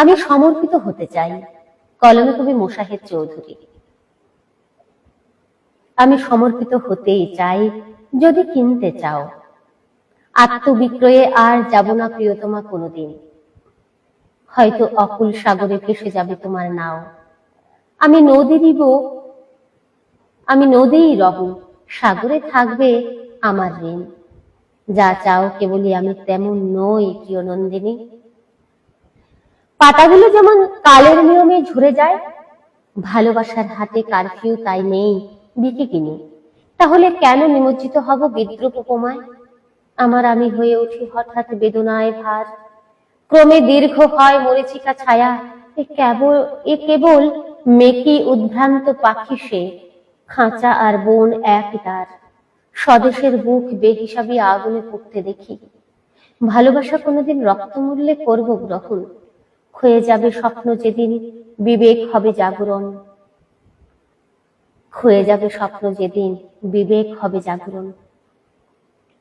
আমি সমর্পিত হতে চাই। কলমে কবি মোশাহেদ চৌধুরী। আমি সমর্পিত হতেই চাই, যদি কিনতে চাও। আত্মবিক্রয়ে আর যাব না প্রিয়তমা কোনোদিন। হয়তো অকুল সাগরে ভেসে যাবে তোমার নাও। আমি নদী দিব, আমি নদীই রব, সাগরে থাকবে আমার ঋণ। যা চাও কেবলই আমি, তেমন নই প্রিয় নন্দিনী। পাতাগুলো যেমন কালের নিয়মে ঝরে যায়, ভালোবাসার হাতে কারফিউ তাই নেই, বিকে কিনি। তাহলে কেন নিমজ্জিত হব বিদ্রুপ উপমায়? আমার আমি হয়ে উঠি হঠাৎ বেদনায় ভার। ক্রমে দীর্ঘ হয় মরিচিকা ছায়া, এ কেবল এ কেবল মেকি উদ্ভ্রান্ত পাখি সে, খাঁচা আর বন এক তার স্বদেশের বুক বেহিসাবি আগুনে পুড়তে দেখি। ভালোবাসা কোনোদিন রক্তমূল্যে করব গ্রহণ। ক্ষয়ে যাবে স্বপ্ন যেদিন বিবেক হবে জাগরণ। ক্ষয়ে যাবে স্বপ্ন যেদিন বিবেক হবে জাগরণ।